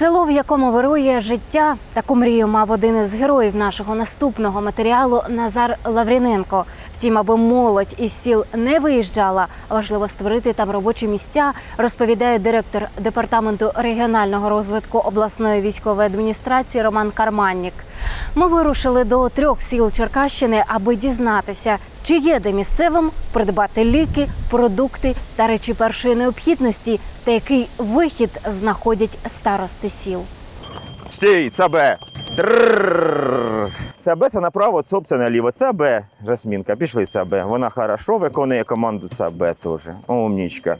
Село, в якому вирує життя, таку мрію мав один із героїв нашого наступного матеріалу Назар Лавріненко. Втім, аби молодь із сіл не виїжджала, важливо створити там робочі місця, розповідає директор департаменту регіонального розвитку обласної військової адміністрації Роман Карманнік. Ми вирушили до трьох сіл Черкащини, аби дізнатися, чи є де місцевим придбати ліки, продукти та речі першої необхідності, та який вихід знаходять старости сіл. Стій, це Б. Це Б, це направо, ЦОП це наліво. Це Б, Жасмінка, пішли це Б. Вона хорошо виконує команду це Б теж. Умнічка.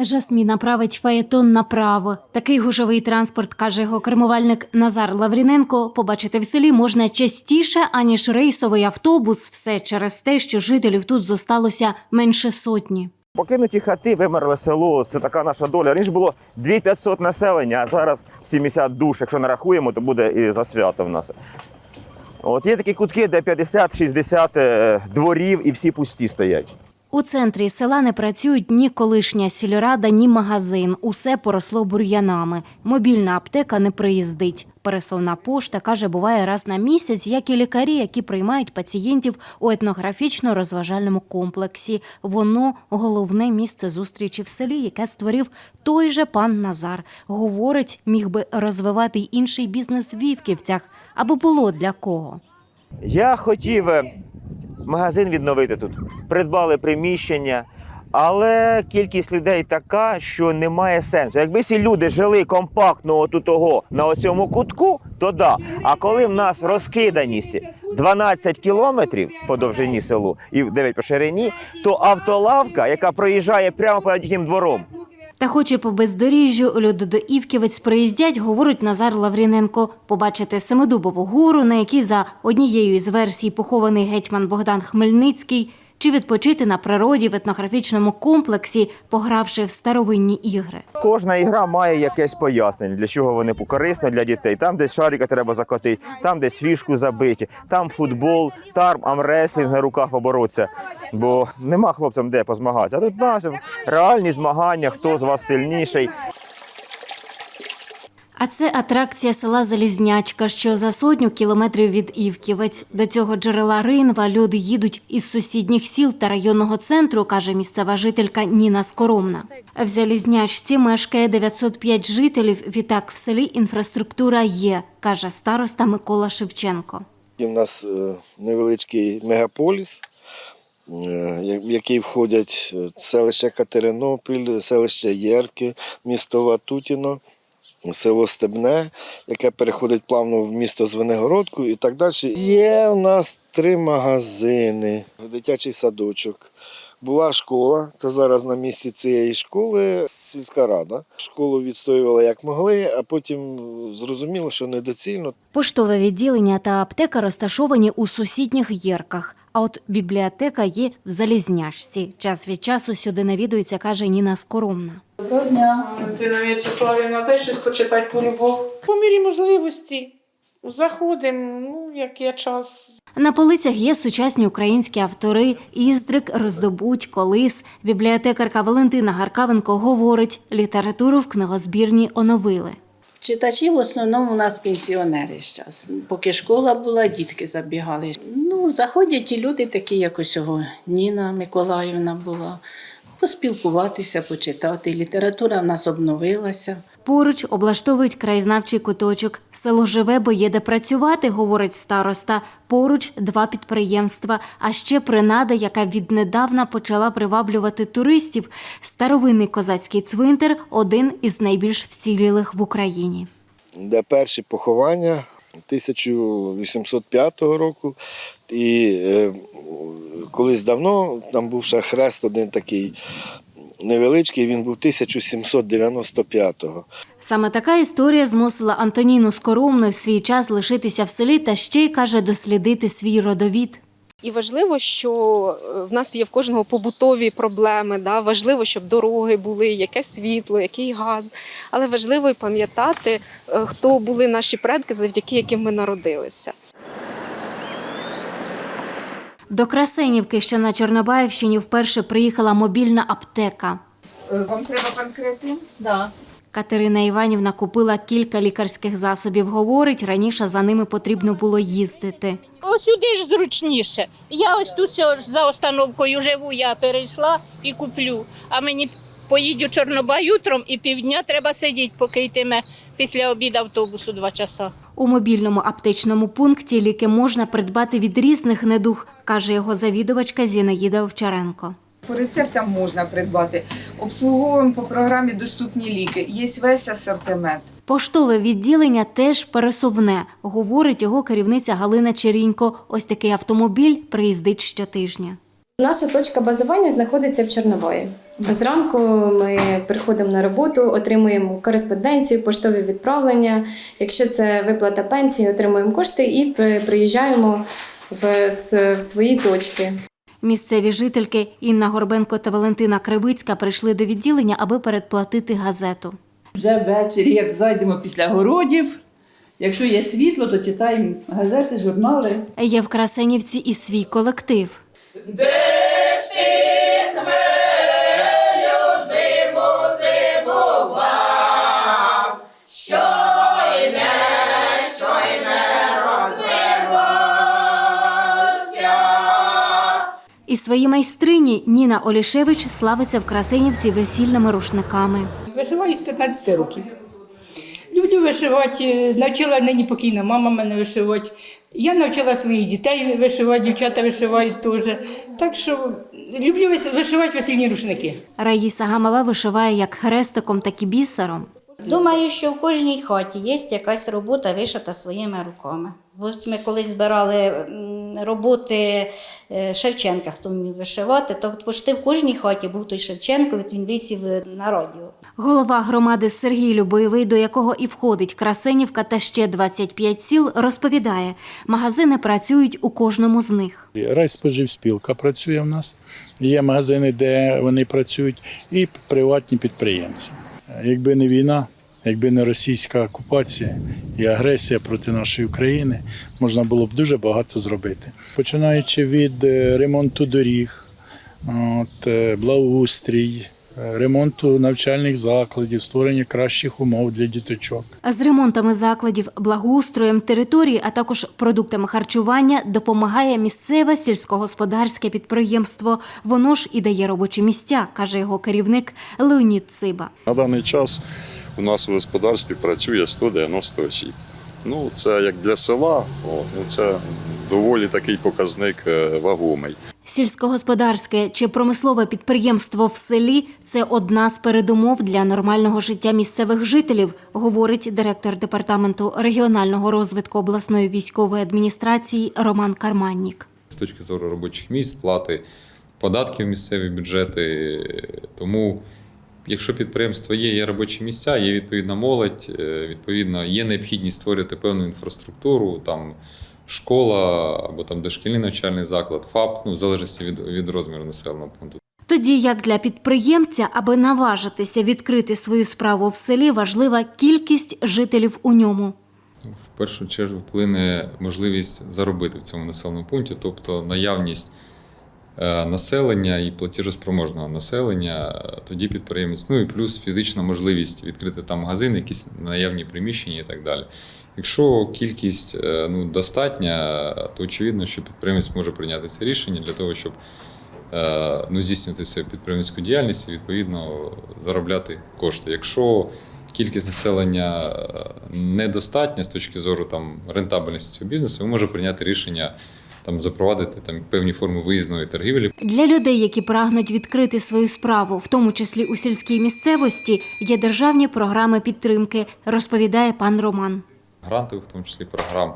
Жасміна править фаєтон направо. Такий гужовий транспорт, каже його кермувальник Назар Лавріненко. Побачити в селі можна частіше, аніж рейсовий автобус. Все через те, що жителів тут зосталося менше сотні. Покинуті хати, вимерле село. Це така наша доля. Раніше було 2500 населення, а зараз 70 душ. Якщо нарахуємо, то буде і за свято в нас. От є такі кутки, де 50-60 е, дворів і всі пусті стоять. У центрі села не працюють ні колишня сільрада, ні магазин. Усе поросло бур'янами. Мобільна аптека не приїздить. Пересовна пошта каже, буває раз на місяць, як і лікарі, які приймають пацієнтів у етнографічно-розважальному комплексі. Воно головне місце зустрічі в селі, яке створив той же пан Назар. Говорить, міг би розвивати й інший бізнес в Вівківцях, аби було для кого. Я хотів е, магазин відновити тут. Придбали приміщення, але кількість людей така, що немає сенсу. Якби всі люди жили компактно отут того на оцьому кутку, то да. А коли в нас розкиданість 12 кілометрів по довжині селу і 9 по ширині, то автолавка, яка проїжджає прямо перед їхнім двором, Та хоч і по бездоріжжю люди до Івківець приїздять, говорить Назар Лавріненко, побачити Семидубову гору, на якій за однією із версій похований гетьман Богдан Хмельницький, чи відпочити на природі в етнографічному комплексі, погравши в старовинні ігри. Кожна ігра має якесь пояснення, для чого вони корисні для дітей. Там десь шарика треба закотити, там десь фішку забити, там футбол, там амреслінг на руках побороться. Бо нема хлопцям де позмагатися. А тут нас реальні змагання, хто з вас сильніший. А це атракція села Залізнячка, що за сотню кілометрів від Івківець. До цього джерела Ринва люди їдуть із сусідніх сіл та районного центру, каже місцева жителька Ніна Скоромна. В Залізнячці мешкає 905 жителів. Відтак в селі інфраструктура є, каже староста Микола Шевченко. У нас е, невеличкий мегаполіс, е, в який входять е, селище Катеринопіль, селище Єрки, місто Ватутіно, село Стебне, яке переходить плавно в місто Звенигородку і так далі. Є у нас три магазини, дитячий садочок. Була школа, це зараз на місці цієї школи сільська рада. Школу відстоювали як могли, а потім зрозуміло, що недоцільно. Поштове відділення та аптека розташовані у сусідніх єрках. А от бібліотека є в Залізнячці. Час від часу сюди навідується, каже Ніна Скоромна. Доброго дня. Валентина В'ячеславівна, дай щось почитати по любов. По мірі можливості. Заходимо, ну, як є час. На полицях є сучасні українські автори Іздрик, Роздобудь, Колис. Бібліотекарка Валентина Гаркавенко говорить, літературу в книгозбірні оновили. Читачі в основному у нас пенсіонери зараз. Поки школа була, дітки забігали. Ну, заходять і люди такі, як ось Ніна Миколаївна була. Поспілкуватися, почитати. Література в нас обновилася. Поруч облаштовують краєзнавчий куточок. Село живе, бо є де працювати, говорить староста. Поруч два підприємства, а ще принада, яка віднедавна почала приваблювати туристів. Старовинний козацький цвинтар один із найбільш вцілілих в Україні. де перші поховання 1805 року. І е, колись давно там був ще хрест один такий невеличкий, він був 1795-го. Саме така історія змусила Антоніну Скоромну в свій час лишитися в селі та ще й каже дослідити свій родовід. І важливо, що е, в нас є в кожного побутові проблеми. Да? Важливо, щоб дороги були, яке світло, який газ. Але важливо і пам'ятати, е, хто були наші предки, завдяки яким ми народилися. До Красенівки, що на Чорнобаївщині, вперше приїхала мобільна аптека. Вам треба конкретин? Да. Катерина Іванівна купила кілька лікарських засобів. Говорить, раніше за ними потрібно було їздити. Ось сюди ж зручніше. Я ось тут за остановкою живу, я перейшла і куплю. А мені поїдю Чорнобай утром і півдня треба сидіти, поки йтиме після обіду автобусу два часа. У мобільному аптечному пункті ліки можна придбати від різних недуг, каже його завідувачка Зінаїда Овчаренко. По рецептам можна придбати. Обслуговуємо по програмі доступні ліки. Є весь асортимент. Поштове відділення теж пересувне, говорить його керівниця Галина Черінько. Ось такий автомобіль приїздить щотижня. Наша точка базування знаходиться в Чорнобаї. Зранку ми приходимо на роботу, отримуємо кореспонденцію, поштові відправлення. Якщо це виплата пенсії, отримуємо кошти і при- приїжджаємо в, в свої точки. Місцеві жительки Інна Горбенко та Валентина Кривицька прийшли до відділення, аби передплатити газету. Вже ввечері, як зайдемо після городів, якщо є світло, то читаємо газети, журнали. Є в Красенівці і свій колектив. І свої майстрині Ніна Олішевич славиться в Красенівці весільними рушниками. Вишиваю з 15 років. Люблю вишивати, навчила нині покійна мама мене вишивати. Я навчила своїх дітей вишивати, дівчата вишивають теж. Так що люблю вишивати весільні рушники. Раїса Гамала вишиває як хрестиком, так і бісером. Думаю, що в кожній хаті є якась робота вишита своїми руками. Ось ми колись збирали роботи е, Шевченка, хто вмів вишивати, то почти в кожній хаті був той Шевченко, він висів на радіо. Голова громади Сергій Любоєвий, до якого і входить Красенівка та ще 25 сіл, розповідає, магазини працюють у кожному з них. Райспоживспілка працює в нас. Є магазини, де вони працюють, і приватні підприємці. Якби не війна, якби не російська окупація і агресія проти нашої України, можна було б дуже багато зробити. Починаючи від е, ремонту доріг, от, е, благоустрій, ремонту навчальних закладів, створення кращих умов для діточок. З ремонтами закладів, благоустроєм території, а також продуктами харчування допомагає місцеве сільськогосподарське підприємство. Воно ж і дає робочі місця, каже його керівник Леонід Циба. На даний час у нас у господарстві працює 190 осіб. Ну, це як для села, о, ну, це доволі такий показник е, вагомий. Сільськогосподарське чи промислове підприємство в селі це одна з передумов для нормального життя місцевих жителів, говорить директор департаменту регіонального розвитку обласної військової адміністрації Роман Карманнік. з точки зору робочих місць, сплати податків місцеві бюджети. Тому, якщо підприємство є, є робочі місця, є відповідна молодь, е, відповідно, є необхідність створювати певну інфраструктуру, там школа або там дошкільний навчальний заклад, ФАП, ну, в залежності від, від розміру населеного пункту. Тоді як для підприємця, аби наважитися відкрити свою справу в селі, важлива кількість жителів у ньому. В першу чергу вплине можливість заробити в цьому населеному пункті, тобто наявність е, населення і платіжоспроможного населення, е, тоді підприємець, ну і плюс фізична можливість відкрити там магазин, якісь наявні приміщення і так далі. Якщо кількість е, ну, достатня, то очевидно, що підприємець може прийняти це рішення для того, щоб е, ну, здійснювати свою підприємницьку діяльність і відповідно заробляти кошти. Якщо кількість населення е, недостатня з точки зору там рентабельності цього бізнесу, він може прийняти рішення там запровадити там певні форми виїзної торгівлі. Для людей, які прагнуть відкрити свою справу, в тому числі у сільській місцевості, є державні програми підтримки, розповідає пан Роман. Грантових, в тому числі програм,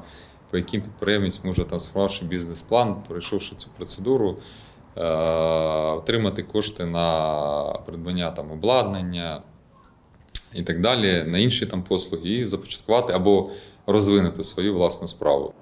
по яким підприємець може там сформувавши бізнес-план, пройшовши цю процедуру, е, отримати кошти на придбання там обладнання і так далі, на інші там послуги, і започаткувати або розвинути свою власну справу.